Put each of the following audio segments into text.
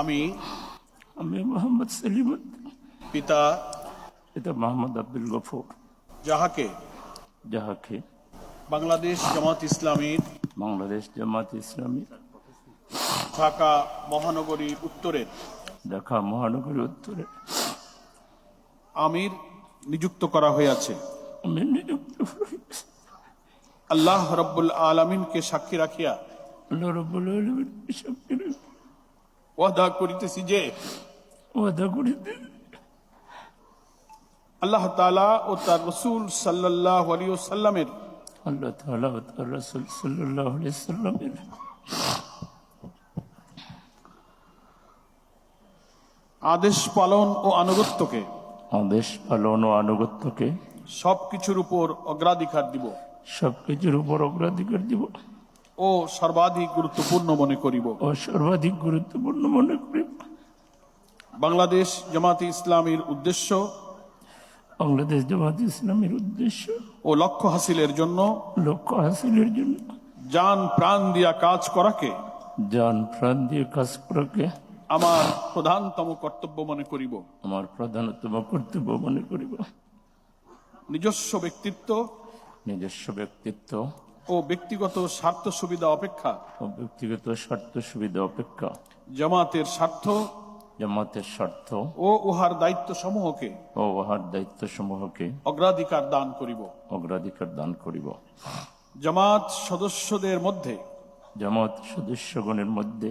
আমি আমি মোহাম্মদ সেলিম পিতা এটা মোহাম্মদ আব্দুল গফুর। যাহাকে? যাহাকে? বাংলাদেশ জামাত ইসলামীর বাংলাদেশ জামাত ইসলামী ঢাকা মহানগরী উত্তরের। ঢাকা মহানগরী উত্তরে আমির নিযুক্ত করা হয়েছে। আমি নিযুক্ত। আল্লাহ রব্বুল আলমিনকে সাক্ষী রাখিয়া আল্লাহ রব্বুল আলমীর সাক্ষী রেখে ওয়াদা করিতেছি যে ওয়াদা করিতে আল্লাহ তাআলা ও তার রসুল সাল্লাহ আলী সাল্লামের আল্লাহ তাআলা ও তার রাসূল সাল্লাল্লাহু আলাইহি সাল্লামের আদেশ পালন ও আনুগত্যকে আদেশ পালন ও আনুগত্যকে সবকিছুর উপর অগ্রাধিকার দিব। সবকিছুর উপর অগ্রাধিকার দিব। ও সর্বাধিক গুরুত্বপূর্ণ মনে করিব। ও সর্বাধিক গুরুত্বপূর্ণ মনে করিব। বাংলাদেশ জামাতে ইসলামীর উদ্দেশ্য? বাংলাদেশ জামাত ইসলামের উদ্দেশ্য? ও লক্ষ্য হাসিলের জন্য? লক্ষ্য হাসিলের জন্য। যান প্রাণ দিয়া কাজ করাকে? যান প্রাণ দিয়ে কাজ করাকে? আমার প্রধানতম কর্তব্য মনে করিব। আমার প্রধানতম কর্তব্য মনে করিব। নিজস্ব ব্যক্তিত্ব? নিজস্ব ব্যক্তিত্ব? ও ব্যক্তিগত স্বার্থ সুবিধা অপেক্ষা। ও ব্যক্তিগত স্বার্থ সুবিধা অপেক্ষা। জামাতের স্বার্থ জামাতের স্বার্থ ও উহার দায়িত্ব সমূহকে ও উহার দায়িত্ব সমূহকে অগ্রাধিকার দান করিব। অগ্রাধিকার দান করিব। জামাত সদস্যদের মধ্যে জামাত সদস্যগণের মধ্যে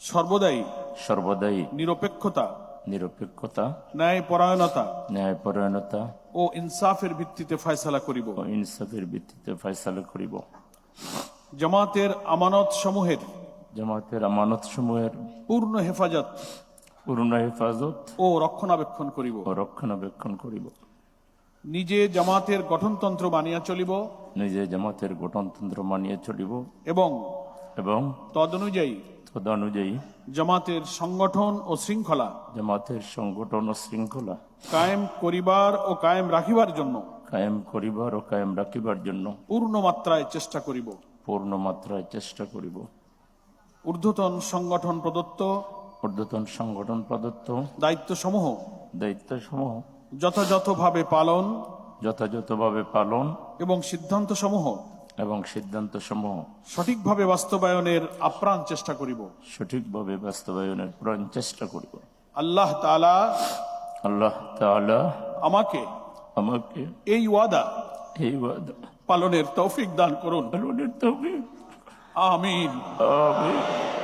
সর্বদাই সর্বদাই নিরপেক্ষতা নিরপেক্ষতা ন্যায় পরায়ণতা ন্যায়পরায়ণতা ও ইনসাফের ভিত্তিতে ফয়সালা করিব। ও ইনসাফের ভিত্তিতে ফয়সালা করিব। জামাতের আমানত সমূহের জামাতের আমানত সমূহের পূর্ণ হেফাজত পূর্ণ হেফাজত ও রক্ষণাবেক্ষণ করিব। ও রক্ষণাবেক্ষণ করিব। নিজে জামাতের গঠনতন্ত্র মানিয়া চলিব নিজে জামাতের গঠনতন্ত্র মানিয়া চলিব এবং এবং তদনুযায়ী তদনুযায়ী জামাতের সংগঠন ও শৃঙ্খলা জামাতের সংগঠন ও শৃঙ্খলা কায়েম করিবার ও কায়েম রাখিবার জন্য কায়েম করিবার ও কায়েম রাখিবার জন্য পূর্ণ মাত্রায় চেষ্টা করিব। পূর্ণ মাত্রায় চেষ্টা করিব। ঊর্ধ্বতন সংগঠন প্রদত্ত ঊর্ধ্বতন সংগঠন প্রদত্ত দায়িত্ব সমূহ দায়িত্বসমূহ যথাযথভাবে পালন যথাযথভাবে পালন এবং সিদ্ধান্ত সমূহ এবং সিদ্ধান্ত সিদ্ধান্তসমূহ সঠিকভাবে বাস্তবায়নের আপ্রাণ চেষ্টা করিব। সঠিকভাবে বাস্তবায়নের প্রাণ চেষ্টা করিব। আল্লাহ তাআলা আল্লাহ তাআলা আমাকে আমাকে এই ওয়াদা এই ওয়াদা পালনের তৌফিক দান করুন। পালনের তৌফিক। আমিন। আমিন।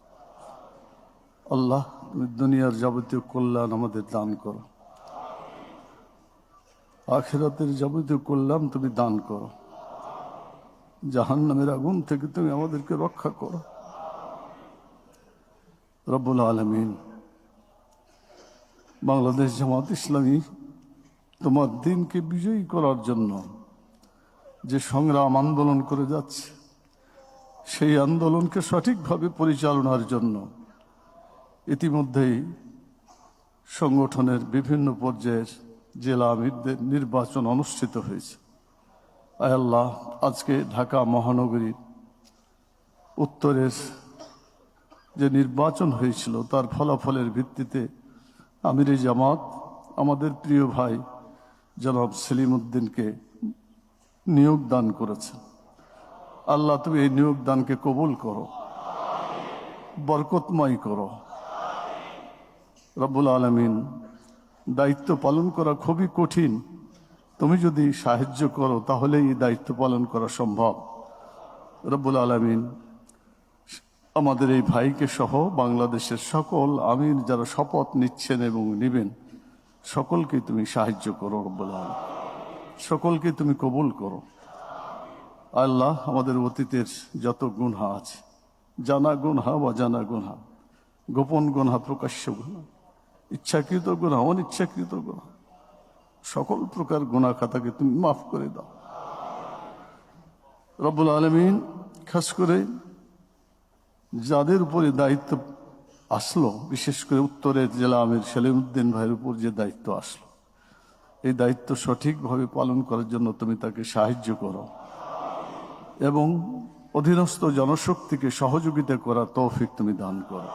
আল্লাহ দুনিয়ার যাবতীয় কল্যাণ আমাদের দান করো। আখেরাতের যাবতীয় কল্যাণ তুমি দান করো। জাহান্নামের আগুন থেকে তুমি আমাদেরকে রক্ষা করো। রব্বুল আলমিন, বাংলাদেশ জামাত ইসলামী তোমার দিনকে বিজয়ী করার জন্য যে সংগ্রাম আন্দোলন করে যাচ্ছে, সেই আন্দোলনকে সঠিকভাবে পরিচালনার জন্য ইতিমধ্যেই সংগঠনের বিভিন্ন পর্যায়ের জেলা আমিরদের নির্বাচন অনুষ্ঠিত হয়েছে। আল্লাহ, আজকে ঢাকা মহানগরীর উত্তরের যে নির্বাচন হয়েছিল, তার ফলাফলের ভিত্তিতে আমির জামাত আমাদের প্রিয় ভাই জনাব সেলিম উদ্দিনকে নিয়োগ দান করেছেন। আল্লাহ, তুমি এই নিয়োগ দানকে কবুল করো, বরকতময় করো। রব্বুল আলমিন, দায়িত্ব পালন করা খুবই কঠিন। তুমি যদি সাহায্য করো তাহলে এই দায়িত্ব পালন করা সম্ভব। রব্বুল আলমিন, আমাদের এই ভাইকে সহ বাংলাদেশের সকল আমির যারা শপথ নিচ্ছেন এবং নেবেন, সকলকে তুমি সাহায্য করো রব্বুল আলামিন। সকলকে তুমি কবুল করো। আল্লাহ আমাদের অতীতের যত গুণহা আছে, জানা গুণহা বা জানা গুণহা গোপন গুণহা প্রকাশ্য গুণা ইচ্ছাকৃত গুণা অনিচ্ছাকৃত গুণা সকল প্রকার গুণা খাতাকে তুমি মাফ করে দাও। রব্বুল আলমিন খাস করে যাদের উপরে দায়িত্ব আসলো, বিশেষ করে উত্তরের জেলা আমির সেলিমউদ্দিন ভাইয়ের উপর যে দায়িত্ব আসলো, এই দায়িত্ব সঠিকভাবে পালন করার জন্য তুমি তাকে সাহায্য করো এবং অধীনস্থ জনশক্তিকে সহযোগিতা করার তৌফিক তুমি দান করো।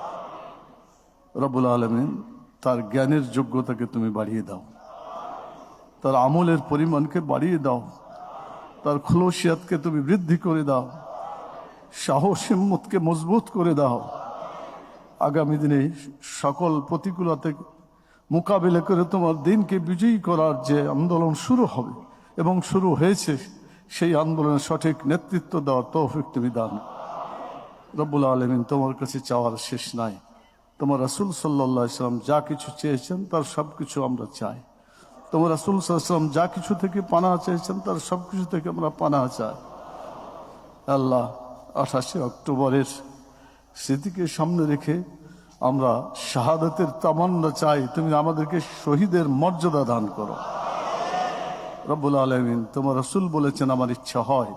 রবুল আলমিন তার জ্ঞানের যোগ্যতাকে তুমি বাড়িয়ে দাও। তার আমলের পরিমাণকে বাড়িয়ে দাও। তার খলসিয়াতকে তুমি বৃদ্ধি করে দাও। সাহস, হিম্মতকে মজবুত করে দাও। আগামী দিনে সকল প্রতিকূলতা মোকাবিলা করে তোমার দিনকে বিজয়ী করার যে আন্দোলন শুরু হবে এবং শুরু হয়েছে, সেই আন্দোলনের সঠিক নেতৃত্ব দেওয়ার তৌফিক তুমি দান। রব্বুল আলমিন তোমার কাছে চাওয়ার শেষ নাই। তোমার রাসুল সাল্লাহ ইসলাম যা কিছু চেয়েছেন, তার সব কিছু আমরা চাই। তোমার রাসুল সাল্লাম যা কিছু থেকে পানা চেয়েছেন, তার সব কিছু থেকে আমরা পানা চাই। আল্লাহ, আঠাশে অক্টোবরের স্মৃতিকে সামনে রেখে আমরা শাহাদাতের তামান্না চাই। তুমি আমাদেরকে শহীদের মর্যাদা দান করো। রব্বুল আলমিন, তোমার রসুল বলেছেন, আমার ইচ্ছা হয়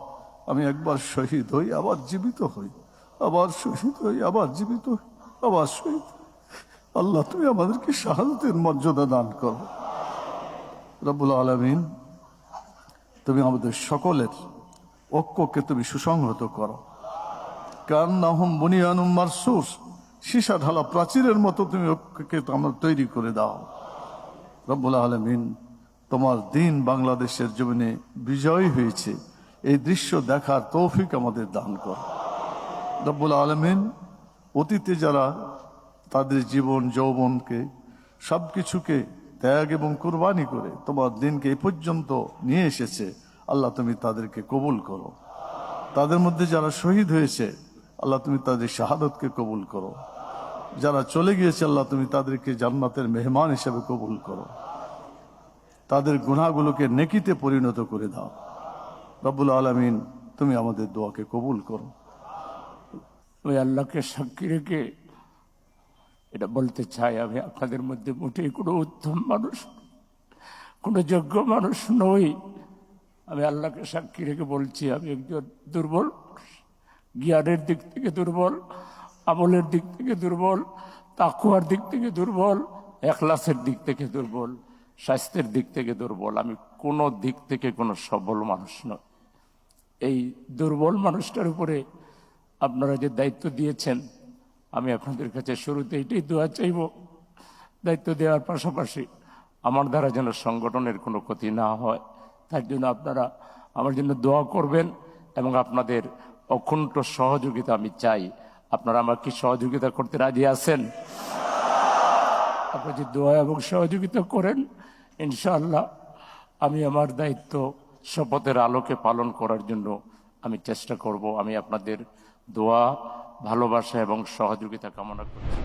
আমি একবার শহীদ হই, আবার জীবিত হই, আবার শহীদ হই, আবার জীবিত হই। আল্লাহ, তুমি আমাদেরকে শাহাদাতের মর্যাদা দান করো। রব্বুল আলমিন, তুমি আমাদের সকলের ঐক্যকে তুমি সুসংহত করো। কান নাহম বুনিয়ানুম মারসুস, সীসা ঢালা প্রাচীরের মতো তুমি ঐক্যকে আমরা তৈরি করে দাও। রব্বুল আলমিন, তোমার দিন বাংলাদেশের জমিনে বিজয় হয়েছে। এই দৃশ্য দেখার তৌফিক আমাদের দান কর। রব্বুল আলমিন অতীতে যারা তাদের জীবন, যৌবনকে সব কিছুকে ত্যাগ এবং কোরবানি করে তোমার দিনকে এ পর্যন্ত নিয়ে এসেছে, আল্লাহ তুমি তাদেরকে কবুল করো। তাদের মধ্যে যারা শহীদ হয়েছে, আল্লাহ তুমি তাদের শাহাদতকে কবুল করো। যারা চলে গিয়েছে, আল্লাহ তুমি তাদেরকে জান্নাতের মেহমান হিসেবে কবুল করো। তাদের গুণাগুলোকে নেকিতে পরিণত করে দাও। রব্বুল আলমিন তুমি আমাদের দোয়াকে কবুল করো। ওই আল্লাহকে সাক্ষী রেখে এটা বলতে চাই আমি আপনাদের মধ্যে মোটেই কোনো উত্তম মানুষ, কোনো যোগ্য মানুষ নই। আমি আল্লাহকে সাক্ষী রেখে বলছি, আমি একজন দুর্বল জ্ঞানের দিক থেকে দুর্বল, আমলের দিক থেকে দুর্বল, তাকুয়ার দিক থেকে দুর্বল একলাসের দিক থেকে দুর্বল, স্বাস্থ্যের দিক থেকে দুর্বল। আমি কোনো দিক থেকে কোনো সবল মানুষ নই। এই দুর্বল মানুষটার উপরে আপনারা যে দায়িত্ব দিয়েছেন, আমি আপনাদের কাছে শুরুতে এটাই দোয়া চাইব। দায়িত্ব দেওয়ার পাশাপাশি আমার দ্বারা যেন সংগঠনের কোনো ক্ষতি না হয়, তার জন্য আপনারা আমার জন্য দোয়া করবেন এবং আপনাদের অকুণ্ঠ সহযোগিতা আমি চাই। আপনারা আমার কি সহযোগিতা করতে রাজি আছেন? আপনারা যে দোয়া এবং সহযোগিতা করেন, ইনশাআল্লাহ আমি আমার দায়িত্ব শপথের আলোকে পালন করার জন্য আমি চেষ্টা করব। আমি আপনাদের দোয়া ভালোবাসা এবং সহযোগিতা কামনা করছি।